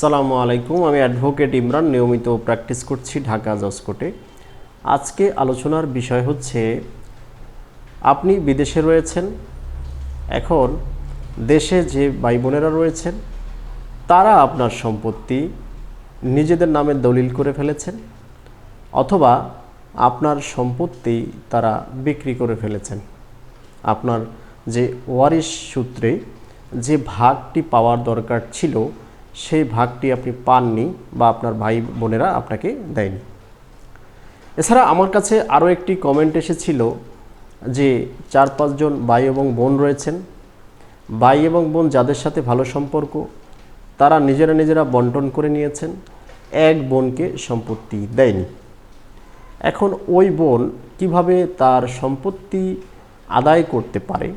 সালামু আলাইকুম, আমি অ্যাডভোকেট ইমরান, নিয়মিত প্র্যাকটিস করছি ঢাকা জজ কোর্টে আজকে আলোচনার বিষয় হচ্ছে, আপনি বিদেশে রয়েছেন, এখন দেশে যে ভাই বোনেরা রয়েছেন, তারা আপনার সম্পত্তি নিজেদের নামে দলিল করে ফেলেছেন, অথবা আপনার সম্পত্তি তারা বিক্রি করে ফেলেছেন। আপনার যে ওয়ারিশ সূত্রে যে ভাগটি পাওয়ার দরকার ছিল সেই ভাগটি আপনি পাননি বা আপনার ভাই বোনেরা আপনাকে দেয়নি। এছাড়া আমার কাছে আরও একটি কমেন্ট এসেছিল যে চার পাঁচজন ভাই এবং বোন রয়েছেন। ভাই এবং বোন যাদের সাথে ভালো সম্পর্ক, তারা নিজেরা নিজেরা বন্টন করে নিয়েছেন, এক বোনকে সম্পত্তি দেয়নি। এখন ওই বোন কীভাবে তার সম্পত্তি আদায় করতে পারে,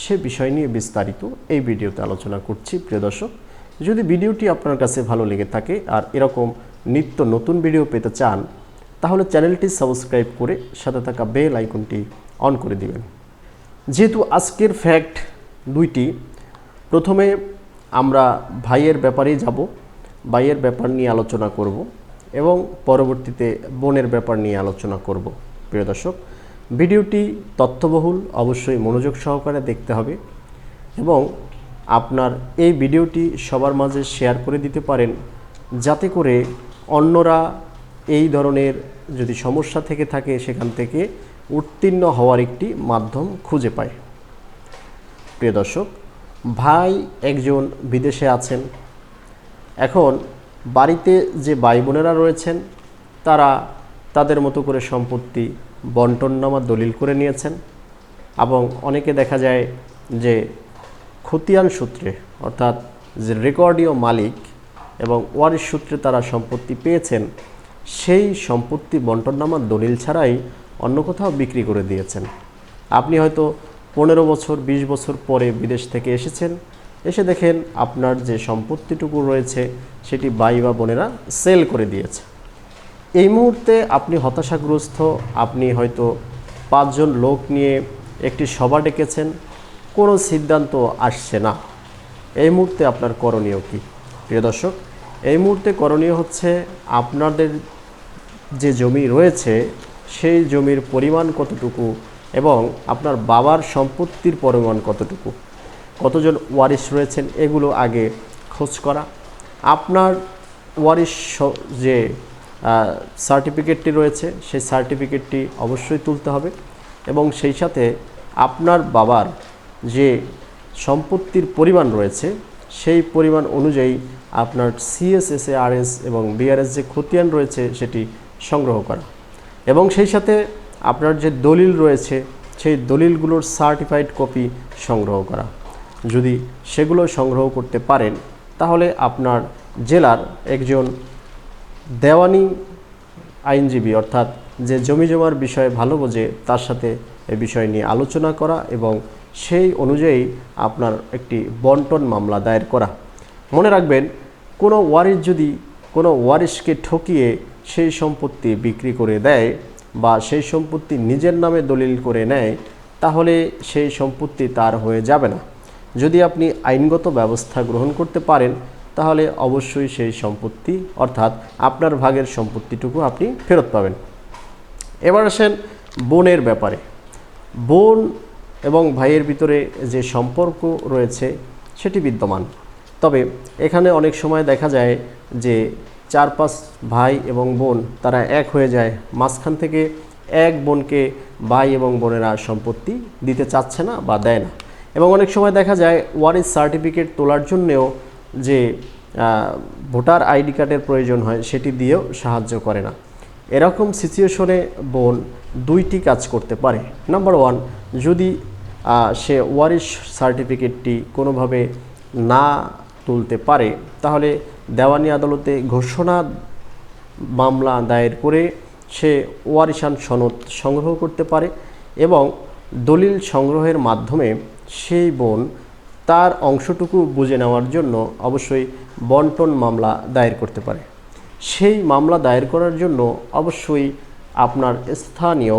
সে বিষয় নিয়ে বিস্তারিত এই ভিডিওতে আলোচনা করছি। প্রিয় দর্শক যদি ভিডিওটি আপনার কাছে ভালো লেগে থাকে আর এরকম নিত্য নতুন ভিডিও পেতে চান, তাহলে চ্যানেলটি সাবস্ক্রাইব করে সাথে থাকা বেল আইকনটি অন করে দিবেন। যেহেতু আজকের ফ্যাক্ট দুইটি, প্রথমে আমরা ভাইয়ের ব্যাপারেই যাব, ভাইয়ের ব্যাপার নিয়ে আলোচনা করব এবং পরবর্তীতে বোনের ব্যাপার নিয়ে আলোচনা করব। প্রিয় দর্শক, ভিডিওটি তথ্যবহুল, অবশ্যই মনোযোগ সহকারে দেখতে হবে এবং আপনার এই ভিডিওটি সবার মাঝে শেয়ার করে দিতে পারেন। যাতে করে অন্যরা এই ধরনের যদি সমস্যা থেকে থাকে সেখান থেকে উত্তীর্ণ হওয়ার একটি মাধ্যম খুঁজে পায়। প্রিয় দর্শক, ভাই একজন বিদেশে আছেন। এখন বাড়িতে যে ভাই বোনেরা রয়েছেন, তারা তাদের মতো করে সম্পত্তি বন্টন বন্টননামা দলিল করে নিয়েছেন এবং অনেকে দেখা যায় যে খতিয়ান সূত্রে, অর্থাৎ যে রেকর্ডীয় মালিক এবং ওয়ারিশ সূত্রে তারা সম্পত্তি পেয়েছেন, সেই সম্পত্তি বন্টননামা দলিল ছাড়াই অন্য কোথাও বিক্রি করে দিয়েছেন। আপনি হয়তো পনেরো বছর ২০ বছর পরে বিদেশ থেকে এসেছেন, এসে দেখেন আপনার যে সম্পত্তিটুকু রয়েছে, সেটি ভাই বা বোনেরা সেল করে দিয়েছে। এই মুহূর্তে আপনি হতাশাগ্রস্ত, আপনি হয়তো পাঁচজন লোক নিয়ে একটি সভা ডেকেছেন কোনো সিদ্ধান্ত আসছে না। এই মুহূর্তে আপনার করণীয় কী? প্রিয় দর্শক, এই মুহূর্তে করণীয় হচ্ছে আপনাদের যে জমি রয়েছে, সেই জমির পরিমাণ কতটুকু এবং আপনার বাবার সম্পত্তির পরিমাণ কতটুকু? কতজন ওয়ারিশ রয়েছেন এগুলো আগে খোঁজ করা। আপনার ওয়ারিশ স- যে সার্টিফিকেটটি রয়েছে, সেই সার্টিফিকেটটি অবশ্যই তুলতে হবে এবং সেই সাথে আপনার বাবার যে সম্পত্তির পরিমাণ রয়েছে, সেই পরিমাণ অনুযায়ী আপনার সিএসএসএ আরএস এবং বিআরএস যে খতিয়ান রয়েছে, সেটি সংগ্রহ করা। এবং সেই সাথে আপনার যে দলিল রয়েছে, সেই দলিলগুলোর সার্টিফাইড কপি সংগ্রহ করা। যদি সেগুলো সংগ্রহ করতে পারেন, তাহলে আপনার জেলার একজন দেওয়ানি আইনজীবী, অর্থাৎ যে জমি জমার বিষয়ে ভালো বোঝে, তার সাথে এ বিষয় নিয়ে আলোচনা করা এবং সেই অনুযায়ী আপনার একটি বন্টন মামলা দায়ের করা। মনে রাখবেন, কোনো ওয়ারিশ যদি কোনো ওয়ারিশকে ঠকিয়ে সেই সম্পত্তি বিক্রি করে দেয় বা সেই সম্পত্তি নিজের নামে দলিল করে নেয়, তাহলে সেই সম্পত্তি তার হয়ে যাবে না। যদি আপনি আইনগত ব্যবস্থা গ্রহণ করতে পারেন, তাহলে অবশ্যই সেই সম্পত্তি, অর্থাৎ আপনার ভাগের সম্পত্তিটুকু আপনি ফেরত পাবেন। এবার আসেন বোনের ব্যাপারে। বোন এবং ভাইয়ের ভিতরে যে সম্পর্ক রয়েছে, সেটি বিদ্যমান। তবে এখানে অনেক সময় দেখা যায় যে চার পাঁচ ভাই এবং বোন, তারা এক হয়ে যায়। মাঝখান থেকে এক বোনকে ভাই এবং বোনেরা সম্পত্তি দিতে চাচ্ছে না বা দেয় না। এবং অনেক সময় দেখা যায় ওয়ারিস সার্টিফিকেট তোলার জন্যেও যে ভোটার আইডি কার্ডের প্রয়োজন হয়, সেটি দিয়েও সাহায্য করে না। এরকম সিচুয়েশনে বোন দুইটি কাজ করতে পারে। নাম্বার ওয়ান যদি সে ওয়ারিশ সার্টিফিকেটটি কোনোভাবে না তুলতে পারে, তাহলে দেওয়ানি আদালতে ঘোষণা মামলা দায়ের করে সে ওয়ারিশান সনদ সংগ্রহ করতে পারে এবং দলিল সংগ্রহের মাধ্যমে সেই বোন তার অংশটুকু বুঝে নেওয়ার জন্য অবশ্যই বন্টন মামলা দায়ের করতে পারে। সেই মামলা দায়ের করার জন্য অবশ্যই আপনার স্থানীয়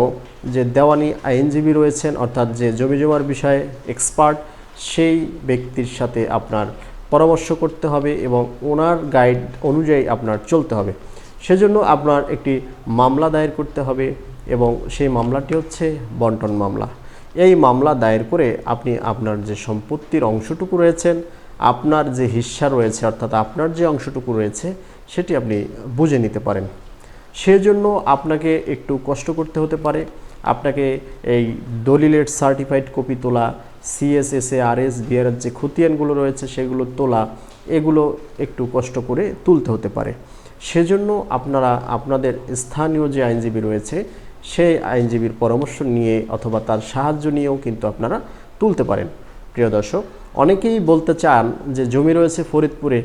যে দেওয়ানি আইনজীবী রয়েছেন, অর্থাৎ যে জমি জমার বিষয়ে এক্সপার্ট সেই ব্যক্তির সাথে আপনার পরামর্শ করতে হবে এবং ওনার গাইড অনুযায়ী আপনার চলতে হবে। সেজন্য আপনার একটি মামলা দায়ের করতে হবে এবং সেই মামলাটি হচ্ছে বন্টন মামলা। এই মামলা দায়ের করে আপনি আপনার যে সম্পত্তির অংশটুকু রয়েছেন, আপনার যে হিস্সা রয়েছে, অর্থাৎ আপনার যে অংশটুকু রয়েছে সেটি আপনি বুঝে নিতে পারেন। সেজন্য আপনাকে একটু কষ্ট করতে হতে পারে। আপনাকে এই দলিলের সার্টিফাইড কপি তোলা সিএসএসএ আরএস বিআরের যে খতিয়ানগুলো রয়েছে সেগুলো তোলা, এগুলো একটু কষ্ট করে তুলতে হতে পারে। সেজন্য আপনারা, আপনাদের স্থানীয় যে আইনজীবী রয়েছে, সেই আইনজীবীর পরামর্শ নিয়ে অথবা তার সাহায্য নিয়েও কিন্তু আপনারা তুলতে পারেন। প্রিয় দর্শক, অনেকেই বলতে চান যে জমি রয়েছে ফরিদপুরে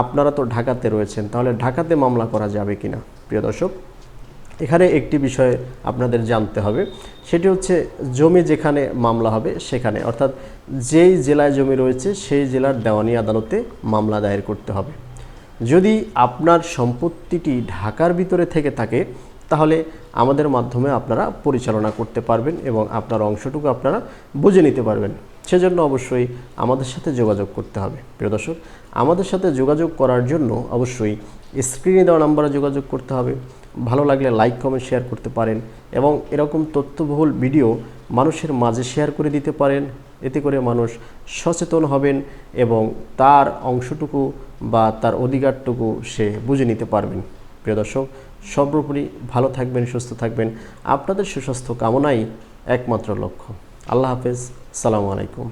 আপনারা তো ঢাকাতে রয়েছেন, তাহলে ঢাকাতে মামলা করা যাবে কি না প্রিয় দর্শক, এখানে একটি বিষয় আপনাদের জানতে হবে, সেটি হচ্ছে জমি যেখানে মামলা হবে সেখানে, অর্থাৎ যেই জেলায় জমি রয়েছে সেই জেলার দেওয়ানি আদালতে মামলা দায়ের করতে হবে। যদি আপনার সম্পত্তিটি ঢাকার ভিতরে থেকে থাকে তাহলে আমাদের মাধ্যমে আপনারা পরিচালনা করতে পারবেন এবং আপনার অংশটুকু আপনারা বুঝে নিতে পারবেন। সেজন্য অবশ্যই আমাদের সাথে যোগাযোগ করতে হবে। প্রিয় দর্শক, আমাদের সাথে যোগাযোগ করার জন্য অবশ্যই স্ক্রিনে দেওয়া নাম্বারে যোগাযোগ করতে হবে। ভালো লাগলে লাইক, কমেন্ট, শেয়ার করতে পারেন এবং এরকম তথ্যবহুল ভিডিও মানুষের মাঝে শেয়ার করে দিতে পারেন। এতে করে মানুষ সচেতন হবেন এবং তার অংশটুকু বা তার অধিকারটুকু সে বুঝে নিতে পারবেন। প্রিয় দর্শক, সর্বোপরি ভালো থাকবেন, সুস্থ থাকবেন। আপনাদের সুস্বাস্থ্য কামনাই একমাত্র লক্ষ্য। আল্লাহ হাফেজ। সালামু আলাইকুম।